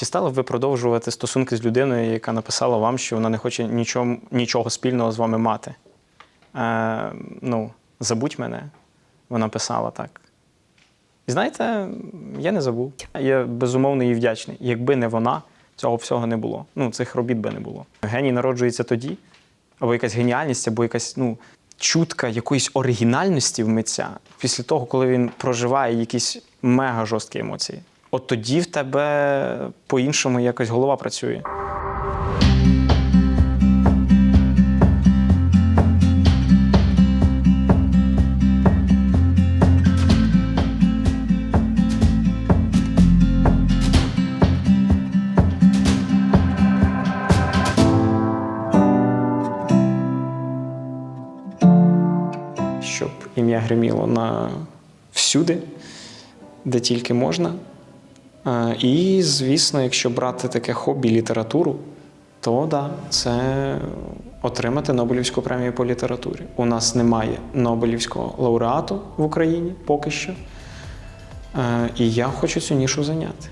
Чи стали б ви продовжувати стосунки з людиною, яка написала вам, що вона не хоче нічого, нічого спільного з вами мати? Е, ну, забудь мене. Вона писала так. Знаєте, я не забув. Я безумовно їй вдячний. Якби не вона, цього всього не було. Ну, цих робіт би не було. Геній народжується тоді, або якась геніальність, або якась ну, чутка якоїсь оригінальності в митця після того, коли він проживає якісь мега жорсткі емоції. От тоді в тебе по-іншому якось голова працює. щоб ім'я гриміло на всюди, де тільки можна. Е, І, звісно, якщо брати таке хобі літературу, то да, це отримати Нобелівську премію по літературі. У нас немає Нобелівського лауреату в Україні поки що. Е, І я хочу цю нішу зайняти.